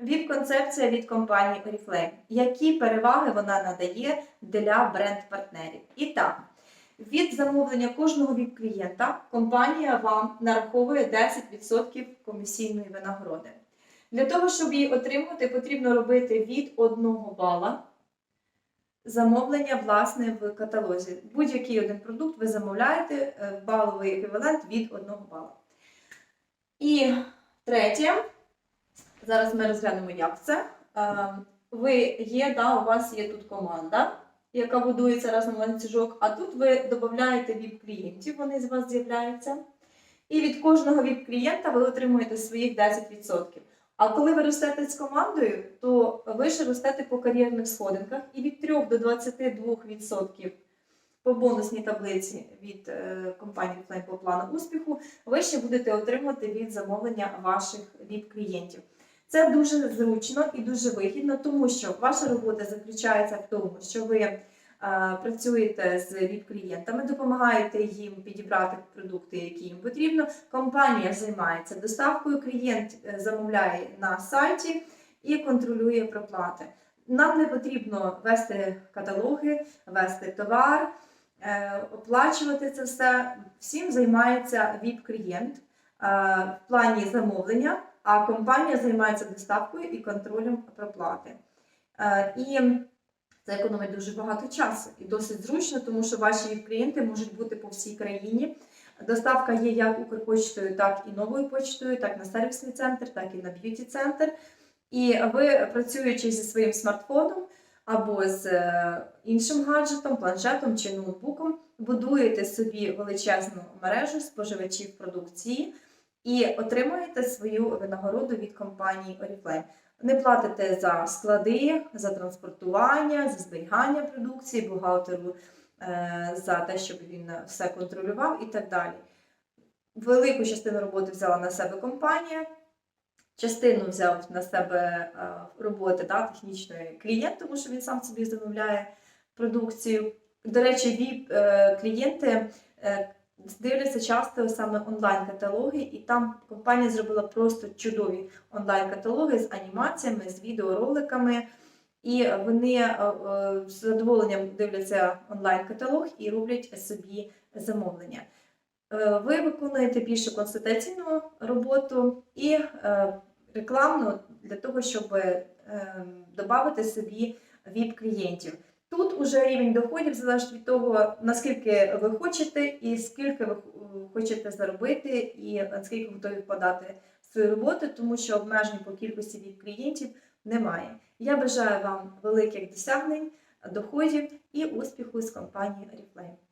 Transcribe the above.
ВІП-концепція від компанії Oriflame. Які переваги вона надає для бренд-партнерів? І так, від замовлення кожного ВІП-клієнта компанія вам нараховує 10% комісійної винагороди. Для того, щоб її отримати, потрібно робити від 1 бала замовлення власне в каталозі. Будь-який один продукт ви замовляєте, е, баловий еквівалент від 1 бала. І третє, зараз ми розглянемо, як це. Е, Ви є, да, у вас є тут команда, яка будується разом ланцюжок, а тут ви додаєте віп-клієнтів, вони з вас з'являються. І від кожного віп-клієнта ви отримуєте своїх 10%. А коли ви ростете з командою, то ви ж ростете по кар'єрних сходинках і від 3 до 22% по бонусній таблиці від е, компанії по плану успіху, ви ще будете отримувати від замовлення ваших ВІП-клієнтів. Це дуже зручно і дуже вигідно, тому що ваша робота заключається в тому, що ви е, працюєте з ВІП-клієнтами, допомагаєте їм підібрати продукти, які їм потрібно. Компанія займається доставкою, клієнт е, замовляє на сайті і контролює проплати. Нам не потрібно вести каталоги, вести товар, е, оплачувати це все. Всім займається ВІП-клієнт в плані замовлення, а компанія займається доставкою і контролем проплати. Е, І це економить дуже багато часу і досить зручно, тому що ваші клієнти можуть бути по всій країні. Доставка є як Укрпочтою, так і новою почтою, так на сервісний центр, так і на б'юті центр. І ви, працюючи зі своїм смартфоном або з е, іншим гаджетом, планшетом чи ноутбуком, будуєте собі величезну мережу споживачів продукції і отримуєте свою винагороду від компанії Oriflame. Не платите за склади, за транспортування, за зберігання продукції, бухгалтеру е, за те, щоб він все контролював і так далі. Велику частину роботи взяла на себе компанія, частину взяв на себе е, роботи да, технічної клієнт, тому що він сам собі замовляє продукцію. До речі, віп е, клієнти дивляться часто саме онлайн-каталоги, і там компанія зробила просто чудові онлайн-каталоги з анімаціями, з відеороликами. І вони е, е, з задоволенням дивляться онлайн-каталог і роблять собі замовлення. Е, Ви виконуєте більше консультаційну роботу і рекламну для того, щоб е, додати собі ВІП-клієнтів. Тут уже рівень доходів залежить від того, наскільки ви хочете, і скільки ви хочете заробити, і наскільки готові подати свою роботу, тому що обмежень по кількості від клієнтів немає. Я бажаю вам великих досягнень, доходів і успіху з компанією Oriflame.